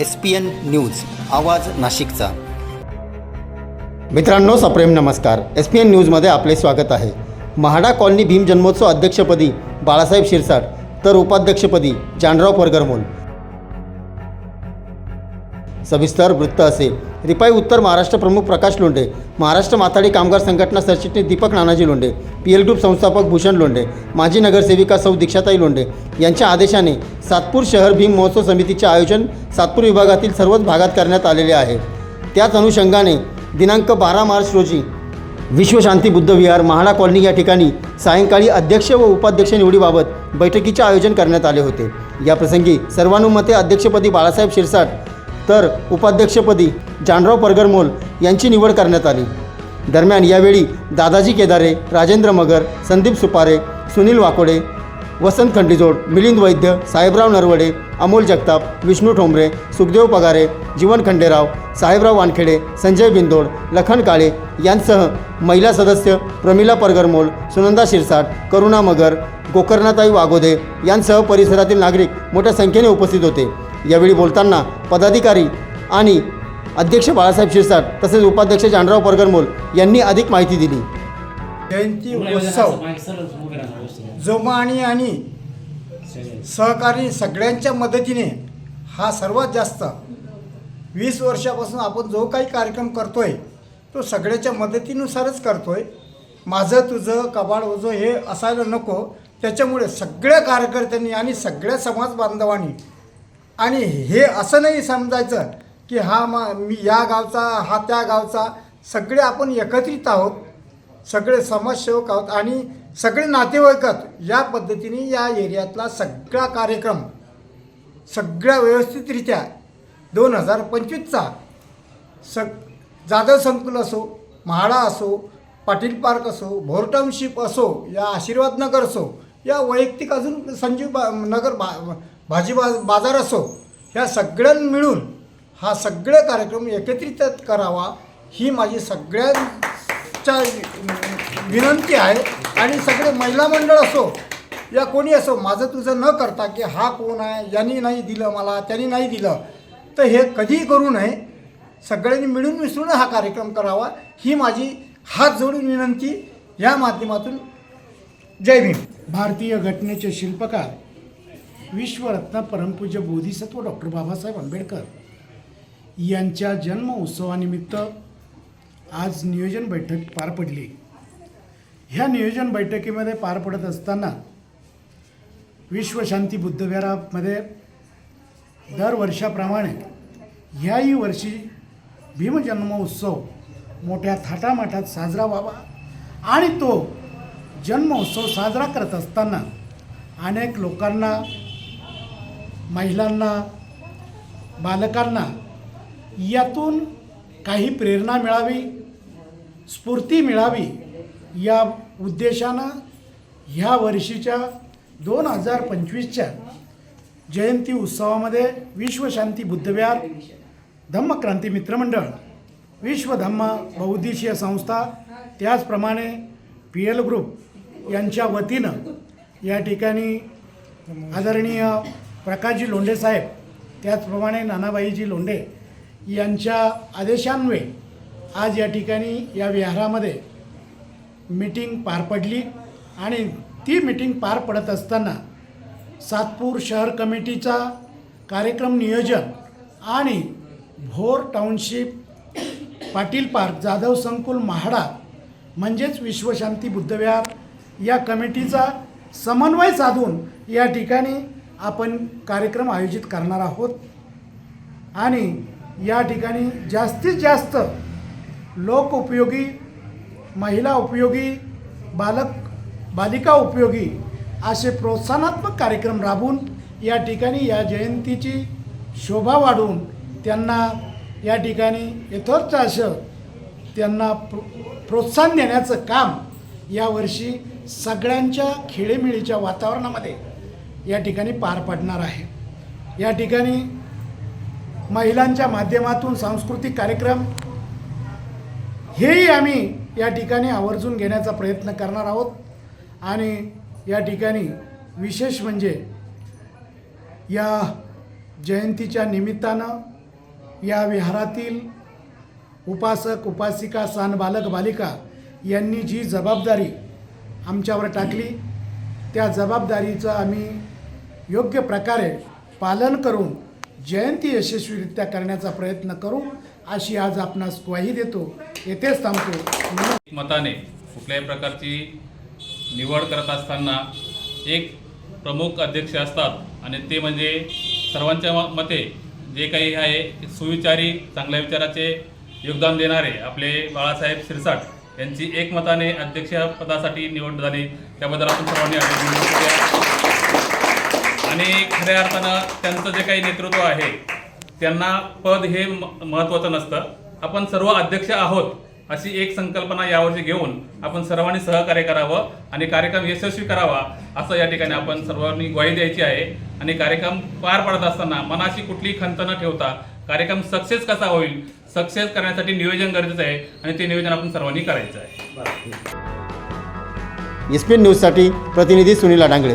S P N news आवाज नाशिकचा. मित्रांनो सप्रेम नमस्कार. एस पी एन न्यूजमध्ये आपले स्वागत आहे. म्हाडा कॉलनी भीम जन्मोत्सव अध्यक्षपदी बाळासाहेब शिरसाट तर उपाध्यक्षपदी जानराव परगरमोल. सविस्तर वृत्त असे रिपाई उत्तर महाराष्ट्र प्रमुख प्रकाश लोंढे महाराष्ट्र माथाडी कामगार संघटना सरचिटणीस Deepak Nanaji Londhe P L group संस्थापक भूषण लोंढे माजी नगरसेविका सौ दीक्षाताई लोंढे यांच्या आदेशाने सातपूर शहर भीम महोत्सव समितीचे आयोजन सातपूर विभागातील सर्वच भागात करण्यात आलेले आहे. त्याच अनुषंगाने दिनांक बारा मार्च रोजी विश्वशांती बुद्ध विहार महाडा कॉलनी या ठिकाणी सायंकाळी अध्यक्ष व उपाध्यक्ष निवडीबाबत बैठकीचे आयोजन करण्यात आले होते. याप्रसंगी सर्वानुमते अध्यक्षपदी बाळासाहेब शिरसाट तर उपाध्यक्षपदी जानराव परगरमोल यांची निवड करण्यात आली. दरम्यान यावेळी दादाजी केदारे राजेंद्र मगर संदीप सुपारे सुनील वाकोडे वसंत खंडीजोड मिलिंद वैद्य साहेबराव नरवडे अमोल जगताप विष्णू ठोंबरे सुखदेव पगारे जीवन खंडेराव साहेबराव वानखेडे संजय बिंदोड लखन काळे यांसह महिला सदस्य प्रमिला परगरमोल सुनंदा शिरसाट करुणा मगर गोकर्णाताई वागोदे यांसह परिसरातील नागरिक मोठ्या संख्येने उपस्थित होते. यावेळी बोलताना पदाधिकारी आणि अध्यक्ष बाळासाहेब शिरसाट तसेच उपाध्यक्ष जानराव परगरमोल यांनी अधिक माहिती दिली. जयंती उत्सव जोमाणी आणि सहकारी सगळ्यांच्या मदतीने हा सर्वात जास्त वीस वर्षापासून आपण जो काही कार्यक्रम करतोय तो सगळ्याच्या मदतीनुसारच करतोय. माझं तुझं कबाड ओझं हे असायला नको. त्याच्यामुळे सगळ्या कार्यकर्त्यांनी आणि सगळ्या समाज बांधवांनी आणि हे असं नाही समजायचं की हा मा मी या गावचा हा त्या गावचा सगळे आपण एकत्रित आहोत सगळे समाजसेवक आहोत आणि सगळे नातेवाईकात या पद्धतीने या एरियातला सगळा कार्यक्रम सगळ्या व्यवस्थितरित्या दोन हजार पंचवीसचा सग जाधव संकुल असो म्हाडा असो पाटील पार्क असो भोर टाउनशिप असो या आशीर्वाद नगर असो या वैयक्तिक अजून संजीव बा नगर बा भाजी बा बाजार असो ह्या सगळ्यां मिळून हा सगळे कार्यक्रम एकत्रित करावा ही माझी सगळ्यांच्या विनंती आहे. आणि सगळे महिला मंडळ असो या कोणी असो माझं तुझं न करता की हा कोण आहे यांनी नाही दिलं मला त्यांनी नाही दिलं तर हे कधीही करू नये. सगळ्यांनी मिळून मिसळून हा कार्यक्रम करावा ही माझी हात जोडून विनंती. या माध्यमातून जय भीम. भारतीय घटनेचे शिल्पकार विश्वरत्न परमपूज्य बोधिसत्व डॉक्टर बाबासाहेब आंबेडकर यांच्या जन्म उत्सवानिमित्त आज नियोजन बैठक पार पडली. ह्या नियोजन बैठकीमध्ये पार पडत असताना विश्वशांती बुद्धविहारामध्ये दरवर्षाप्रमाणे ह्याही वर्षी भीमजन्मोत्सव मोठ्या थाटामाटात साजरा व्हावा आणि तो जन्मोत्सव साजरा करत असताना अनेक लोकांना महिलांना बालकांना यातून काही प्रेरणा मिळावी स्फूर्ती मिळावी या उद्देशानं ह्या वर्षीच्या दोन हजार पंचवीसच्या जयंती उत्सवामध्ये विश्वशांती बुद्धविहार धम्मक्रांती मित्रमंडळ विश्वधम्म बहुद्देशीय संस्था त्याचप्रमाणे पी एल ग्रुप यांच्या वतीनं या ठिकाणी आदरणीय प्रकाशजी लोंढे साहेब त्याचप्रमाणे नानाबाईजी लोंढे यांच्या आदेशान्वये आज या ठिकाणी या विहारामध्ये मीटिंग पार पडली आणि ती मीटिंग पार पडत असताना सातपूर शहर कमिटीचा कार्यक्रम नियोजन आणि भोर टाउनशिप पाटील पार्क जाधव संकुल महाडा म्हणजेच विश्वशांती बुद्धविहार या कमिटीचा समन्वय साधून या ठिकाणी आपण कार्यक्रम आयोजित करणार आहोत. आणि या ठिकाणी जास्तीत जास्त लोक उपयोगी महिला उपयोगी बालक बालिका उपयोगी असे प्रोत्साहनात्मक कार्यक्रम राबवून या ठिकाणी या जयंतीची शोभा वाढवून त्यांना या ठिकाणी यथोर्थ असं त्यांना प्रो प्रोत्साहन देण्याचं काम यावर्षी सगळ्यांच्या खेळीमेळीच्या वातावरणामध्ये या ठिकाणी पार पडणार आहे. या ठिकाणी महिलांच्या माध्यमातून सांस्कृतिक कार्यक्रम हेही आम्ही या ठिकाणी आवर्जून घेण्याचा प्रयत्न करणार आहोत. आणि या ठिकाणी विशेष म्हणजे या जयंतीच्या निमित्तानं या विहारातील उपासक उपासिका सान बालक बालिका यांनी जी जबाबदारी आमच्यावर टाकली त्या जबाबदारीचं आम्ही योग्य प्रकारे पालन करून जयंती यशस्वीरित्या करण्याचा प्रयत्न करू अशी आज आपणास ग्वाही देतो. येथेच थांबतो. मताने कुठल्याही प्रकारची निवड करत असताना एक प्रमुख अध्यक्ष असतात आणि ते म्हणजे सर्वांच्या म- मते जे काही आहे सुविचारी चांगल्या विचाराचे योगदान देणारे आपले बाळासाहेब शिरसाट यांची एकमताने अध्यक्षपदासाठी निवड झाली. त्याबद्दल आपण सर्वांनी अभिनंदन आणि खऱ्या अर्थानं त्यांचं जे काही नेतृत्व आहे त्यांना पद हे महत्त्वाचं नसतं. आपण सर्व अध्यक्ष आहोत अशी एक संकल्पना यावर्षी घेऊन आपण सर्वांनी सहकार्य करावं आणि कार्यक्रम यशस्वी करावा असं या ठिकाणी आपण सर्वांनी ग्वाही द्यायची आहे. आणि कार्यक्रम पार पाडत असताना मनाशी कुठलीही खंत न ठेवता कार्यक्रम सक्सेस कसा होईल सक्सेस करण्यासाठी नियोजन गरजेचं आहे आणि ते नियोजन आपण सर्वांनी करायचं आहे. एस पी एन न्यूजसाठी प्रतिनिधी सुनीला डांगळे